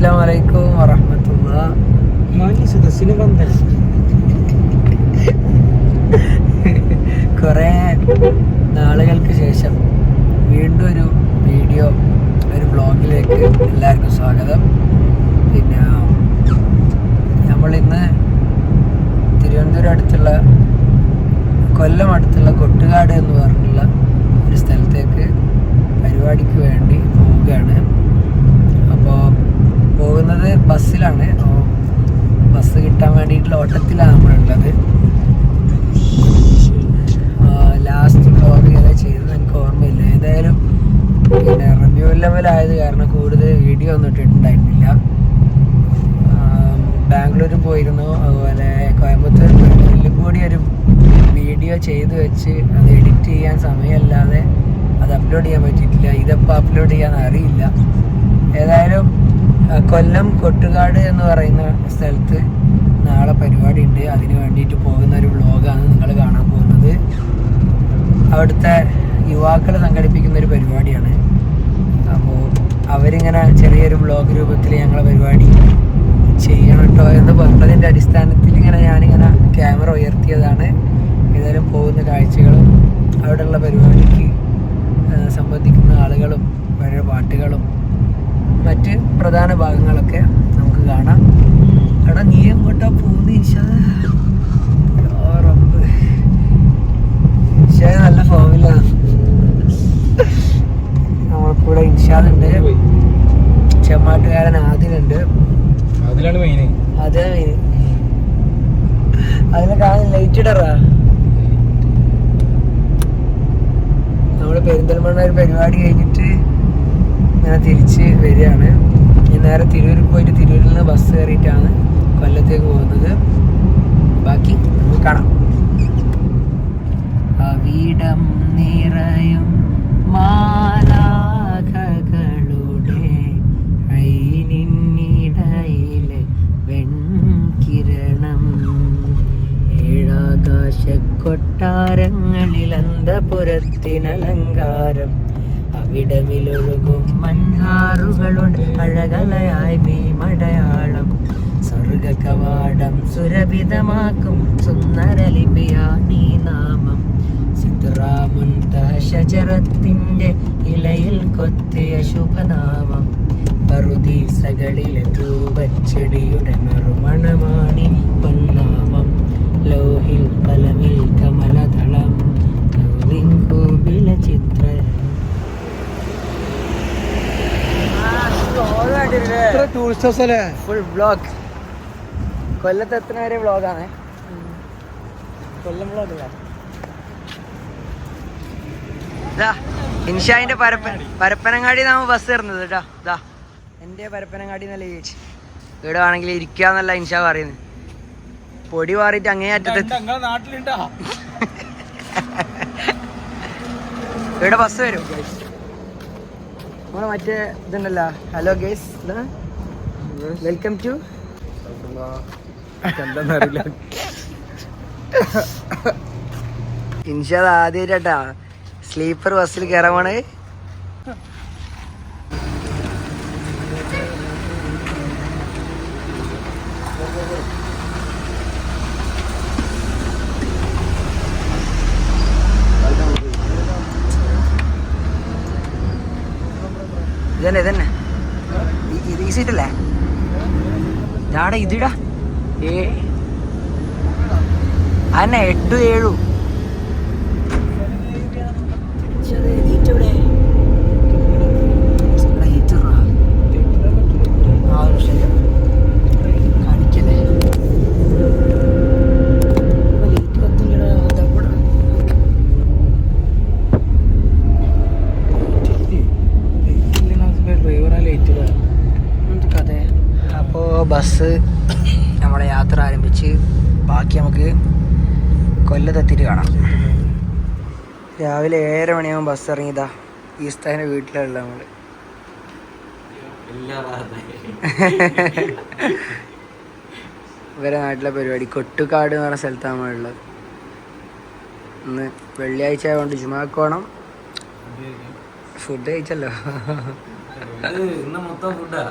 അസ്സാം വലൈക്കും വറഹമത്തുള്ള സദസ്സിന് വന്ദനം കുറേ നാളുകൾക്ക് ശേഷം വീണ്ടും ഒരു വീഡിയോ ഒരു വ്ളോഗിലേക്ക് എല്ലാവർക്കും സ്വാഗതം. പിന്നെ നമ്മളിന്ന് തിരുവനന്തപുരം അടുത്തുള്ള കൊല്ലം അടുത്തുള്ള കൊട്ടുകാട് എന്ന് പറഞ്ഞുള്ള ഒരു സ്ഥലത്തേക്ക് പരിപാടിക്ക് വേണ്ടി പോവുകയാണ്. അപ്പോൾ പോകുന്നത് ബസ്സിലാണ്. ബസ് കിട്ടാൻ വേണ്ടിയിട്ടുള്ള ഓട്ടത്തിലാണ് നമ്മളുള്ളത്. ലാസ്റ്റ് ബ്ലോഗ് ഏതാ ചെയ്തത് എനിക്ക് ഓർമ്മയില്ല. ഏതായാലും പിന്നെ റിവ്യൂ ലെവലായത് കാരണം കൂടുതൽ വീഡിയോ ഒന്നും ഇട്ടിട്ടുണ്ടായിരുന്നില്ല. ബാംഗ്ലൂർ പോയിരുന്നു. അതുപോലെ കോയമ്പത്തൂർ പോയിരുന്നു കൂടി ഒരു വീഡിയോ ചെയ്ത് വെച്ച് അത് എഡിറ്റ് ചെയ്യാൻ സമയമല്ലാതെ അത് അപ്ലോഡ് ചെയ്യാൻ പറ്റിയിട്ടില്ല. ഇതപ്പോൾ അപ്ലോഡ് ചെയ്യാൻ അറിയില്ല. ഏതായാലും കൊല്ലം കൊട്ടുകാട് എന്ന് പറയുന്ന സ്ഥലത്ത് നാളെ പരിപാടി ഉണ്ട് അതിന് വേണ്ടിയിട്ട് പോകുന്ന ഒരു വ്ളോഗാണ് നിങ്ങൾ കാണാൻ പോകുന്നത്. അവിടുത്തെ യുവാക്കൾ സംഘടിപ്പിക്കുന്ന ഒരു പരിപാടിയാണ്. അപ്പോൾ അവരിങ്ങനെ ചെറിയൊരു വ്ളോഗ് രൂപത്തിൽ ഞങ്ങളെ പരിപാടി ചെയ്യണം കേട്ടോ എന്ന് പറഞ്ഞതിന്റെ അടിസ്ഥാനത്തിൽ ഇങ്ങനെ ഞാനിങ്ങനെ ക്യാമറ ഉയർത്തിയതാണ്. ഏതായാലും പോകുന്ന കാഴ്ചകളും അവിടെയുള്ള പരിപാടിക്ക് സംബന്ധിക്കുന്ന ആളുകളും പഴയ പാട്ടുകളും മറ്റ് പ്രധാന ഭാഗങ്ങളൊക്കെ നമുക്ക് കാണാം. എടാ നീ എങ്ങോട്ടാ പോകുന്ന നല്ല ഫോമിലാണ് നമ്മൾക്കൂടെ ഇൻഷാദുണ്ട്. ചെമ്മാട്ടുകാരൻ ആദിലുണ്ട്. അതിലാണ് മെയിന് അതേ മെയിൻ അതിനെ കാണാൻ ലൈറ്റ് ഇടറാ. നമ്മൾ പെരിന്തൽമണ്ണ ഒരു പരിപാടി കഴിഞ്ഞിട്ട് ഇങ്ങനെ തിരിച്ച് വരികയാണ്. ഞാൻ നേരെ തിരൂരിൽ പോയിട്ട് തിരൂരിൽ നിന്ന് ബസ് കയറിയിട്ടാണ് കൊല്ലത്തേക്ക് പോകുന്നത്. ബാക്കി നമുക്ക് കാണാം. അവിടം നിറയും മാലാഖകളുടെ ഐനിന്നിടയിലെ വെൺകിരണം. ഏഴാകാശ കൊട്ടാരങ്ങളിൽ അന്തപുരത്തിനലങ്കാരം അവിടമിലൊഴുകും മഞ്ഞാറുകളുടെ അഴകലയായി ഭീമടയാളം സ്വർഗ കവാടം സുരഭിതമാക്കും. സുന്ദരലിപിയാണീ നാമം. ശജറത്തിന്റെ ഇലയിൽ കൊത്തിയ ശുഭനാമം. പറുദീസകളിലെ തൂവച്ചെടിയുടെ നറുമണമാണി പൊന്നാമം. ലോഹിൽ പലമിൽ കമലതളം. ടൂറിസ്റ്റ് ഹൗസ് അല്ലേ? ഫുൾ ബ്ലോഗ് കൊല്ലത്ത് എത്ര വരെ വ്ളോഗാണ് കൊല്ലം ഇതാ ഇൻഷാന്റെ പരപ്പൻ പരപ്പനങ്ങാടി നമ്മ ബസ് കയറുന്നത് കേട്ടോ ഇതാ എന്റെ പരപ്പനങ്ങാടി എന്നല്ല ചേച്ചി ഇവിടെ ആണെങ്കിൽ ഇരിക്കാന്നല്ല ഇൻഷാ പറയുന്നത് പൊടി മാറിയിട്ട് അങ്ങേ അറ്റത്ത് ഇവിടെ ബസ് വരും. നമ്മളെ മറ്റേ ഇതുണ്ടല്ലോ. ഹലോ ഗേസ് വെൽക്കം ടു എന്താന്നറിയില്ല ഇൻഷാദ് ആദ്യമായിട്ടാ സ്ലീപ്പർ ബസ്സിൽ കയറാൻ പോണ് ഇതന്നെ ഇതന്നെ? ഈ- സീറ്റല്ലേ? ഞാടെ ഇതിടാ. ഏ. അതന്നെ എട്ടു ഏഴു ഡ്രൈവറാ ലേറ്റ് അപ്പോൾ ബസ് നമ്മുടെ യാത്ര ആരംഭിച്ച് ബാക്കി നമുക്ക് കൊല്ലത്തെത്തിയിട്ട് കാണാം. രാവിലെ ഏഴര മണിയാകുമ്പോൾ ബസ് ഇറങ്ങിയതാ. ഈ സ്ഥാന വീട്ടിലുള്ള നമ്മൾ ഇവരെ നാട്ടിലെ പരിപാടി. കൊട്ടുകാട് എന്ന് പറഞ്ഞ സ്ഥലത്താണ് നമ്മളുള്ളത് ഇന്ന് വെള്ളിയാഴ്ച ആയതുകൊണ്ട് ജുമാക്കോണം ഫുഡ് കഴിച്ചല്ലോ. ഫുഡാ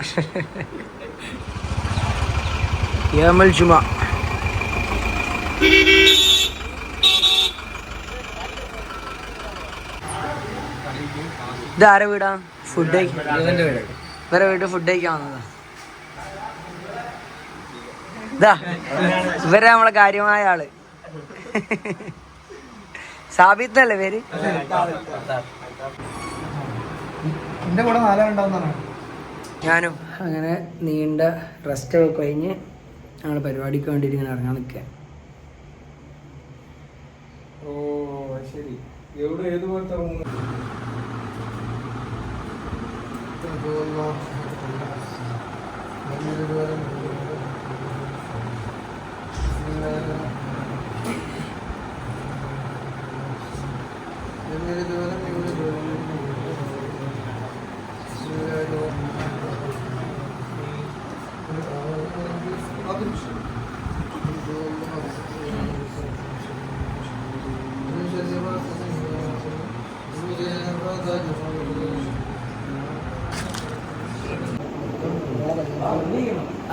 അല്ലാ. വേറെ നടച്ചിട്ട് നമ്മൾ സ്റ്റേജിലോട്ട് കയറ്റത്തുള്ളൂ യമൽ വീടാ ഫുഡ് ഇവരെ വീട് ഫുഡ് കഴിക്കാൻ വന്നതാ. ഇതാ ഇവരെ നമ്മളെ കാര്യമായ ആൾ. സാബിത്തല്ലേ പേര്? എന്റെ കൂടെ നാലാളുണ്ടാവുന്നതാണ്. ഞാനും അങ്ങനെ നീണ്ട റെസ്റ്റ് ഒക്കെ കഴിഞ്ഞ് ഞങ്ങൾ പരിപാടിക്ക് വേണ്ടിയിട്ട് ഇങ്ങനെ ഇറങ്ങാൻ നിൽക്കുക ഓ ശരി എവിടെ ഏത് പോലത്തെ റൂം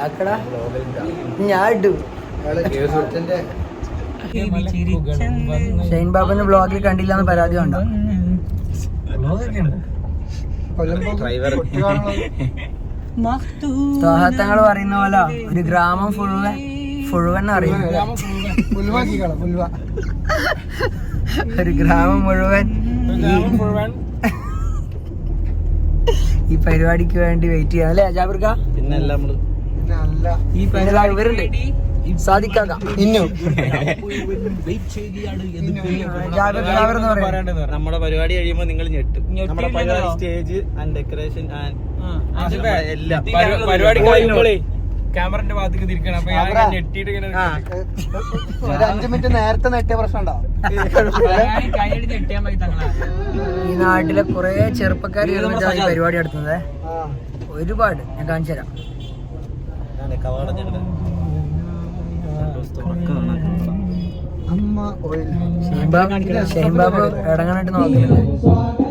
ആക്കടാ ഞാൻ ഷൈൻ ബാബുന്റെ ബ്ലോഗിൽ കണ്ടില്ല എന്ന് പരാതി ഉണ്ടോ തങ്ങൾ പറയുന്ന പോലെ ഒരു ഗ്രാമം ഫുഴുവൻ ഫുഴുവൻ അറിയും. പുൽവാക്കിക്കള പുൽവ ഒരു ഗ്രാമം മുഴുവൻ ഈ- പരിപാടിക്ക് വേണ്ടി വെയിറ്റ് ചെയ്യാം. അല്ലേ ജാബിർക്ക? പിന്നെ എല്ലാം പിന്നെ അല്ല ഈ പരിപാടി ഇവരുണ്ട്. സാധിക്കാക്ക ഇന്നു. നമ്മുടെ പരിപാടി കഴിയുമ്പോ നിങ്ങൾ ഞെട്ടും. നമ്മുടെ പരിപാടി സ്റ്റേജ് ആൻഡ് ഡെക്കറേഷൻ എല്ലാം. പരിപാടി കഴിയുമ്പോഴേ ക്യാമറന്റെ ഭാഗത്തേക്ക് തിരിക്കണം. അപ്പൊ ഞാൻ ഇങ്ങനെ ഞെട്ടിയിട്ട് ഇങ്ങനെ ഒരു അഞ്ചു മിനിറ്റ് നേരത്തെ നെട്ടിയ പ്രശ്നം ഉണ്ടാവും ഈ നാട്ടിലെ കുറെ ചെറുപ്പക്കാർ ഈ പരിപാടി നടത്തുന്നത്. ഒരുപാട്. ഞാൻ കാണിച്ചു തരാം അമ്മ ഷെയ്ൻബാബ് ഷെയ്ൻബാബ് ഇടങ്ങാനായിട്ട് നോക്കുന്നുണ്ട്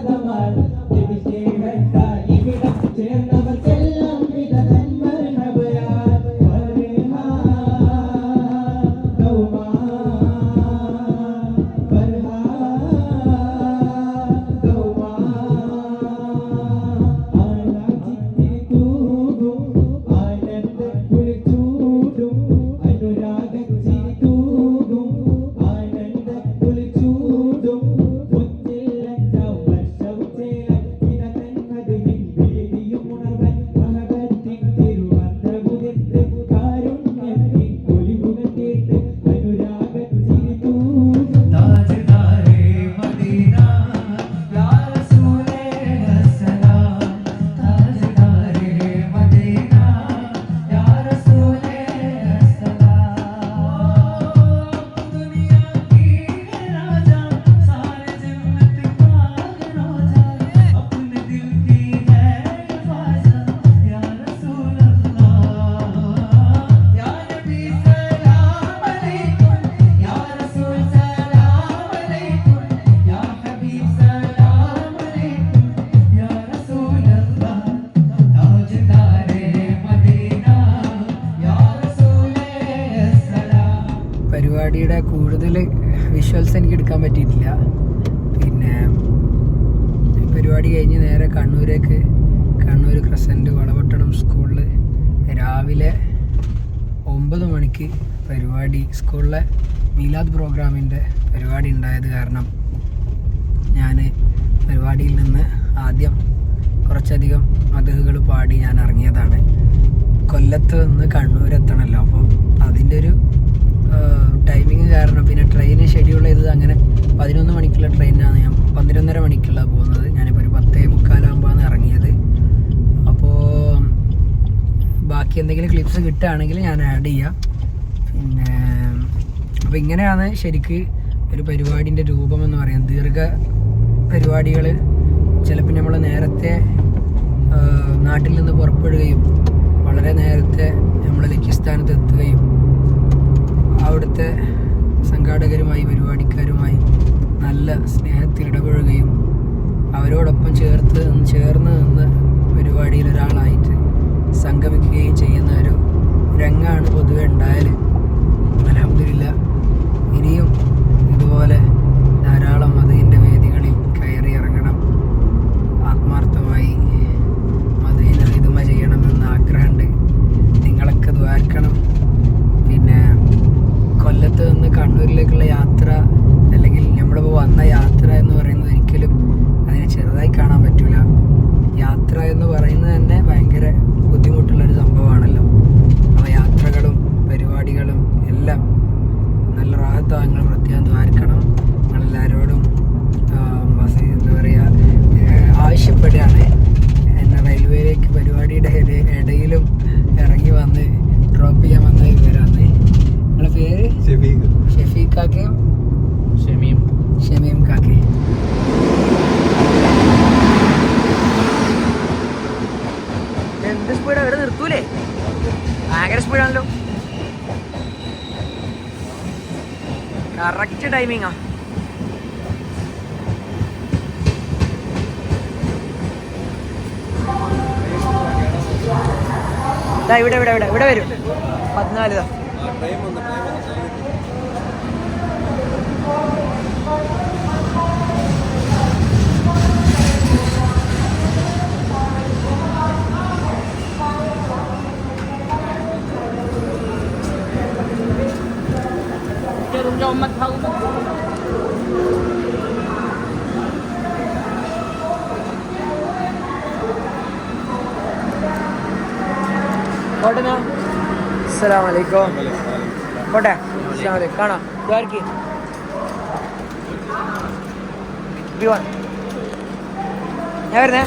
പരിപാടിയുടെ കൂടുതൽ വിഷ്വൽസ് എനിക്ക് എടുക്കാൻ പറ്റിയിട്ടില്ല. പിന്നെ പരിപാടി കഴിഞ്ഞ് നേരെ കണ്ണൂരേക്ക് കണ്ണൂർ ക്രസന്റ് വളവട്ടണം സ്കൂളിൽ രാവിലെ ഒമ്പത് മണിക്ക് പരിപാടി സ്കൂളിലെ മീലാദ് പ്രോഗ്രാമിന്റെ പരിപാടി ഉണ്ടായത് കാരണം ഞാൻ പരിപാടിയിൽ നിന്ന് ആദ്യം കുറച്ചധികം മതകുകൾ പാടി ഞാൻ ഇറങ്ങിയതാണ്. കൊല്ലത്ത് നിന്ന് കണ്ണൂർ എത്തണമല്ലോ അപ്പോൾ അതിന്റെ ഒരു ടൈമിങ് കാരണം. പിന്നെ ട്രെയിൻ ഷെഡ്യൂൾ ചെയ്തത് അങ്ങനെ പതിനൊന്ന് മണിക്കുള്ള ട്രെയിനാണ് ഞാൻ പന്ത്രണ്ടര മണിക്കുള്ള പോകുന്നത്. ഞാനിപ്പോൾ ഒരു പത്തേ മുക്കാലാകുമ്പോഴാണ് ഇറങ്ങിയത്. അപ്പോൾ ബാക്കി എന്തെങ്കിലും ക്ലിപ്സ് കിട്ടുകയാണെങ്കിൽ ഞാൻ ആഡ് ചെയ്യാം. പിന്നെ അപ്പോൾ ഇങ്ങനെയാണ് ശരിക്ക് ഒരു പരിപാടിന്റെ രൂപം എന്ന് പറയുന്നത്. ദീർഘ പരിപാടികൾ ചിലപ്പോൾ നമ്മൾ നേരത്തെ നാട്ടിൽ നിന്ന് പുറപ്പെടുകയും വളരെ നേരത്തെ നമ്മൾ ലക്ഷ്യസ്ഥാനത്ത് എത്തുകയും അവിടുത്തെ സംഘാടകരുമായി പരിപാടിക്കാരുമായി നല്ല സ്നേഹത്തിൽ ഇടപഴകുകയും അവരോടൊപ്പം ചേർത്ത് ചേർന്ന് നിന്ന് പരിപാടിയിൽ ഒരാളായിട്ട് സംഗമിക്കുകയും ചെയ്യുന്ന ഒരു രംഗമാണ് പൊതുവെ ഉണ്ടായാൽ അലഹമില്ല ഇനിയും സ്പീഡാണല്ലോ കറക്റ്റ് ടൈമിങ്ങാ ഇവിടെ ഇവിടെ ഇവിടെ ഇവിടെ വരും. പതിനാല് അസ്സലാം വലൈക്കും പോട്ടെ. അസ്സലാം വലൈക്കും കാണാം ദ്വാരക്ക് ഞാൻ വരുന്നേ.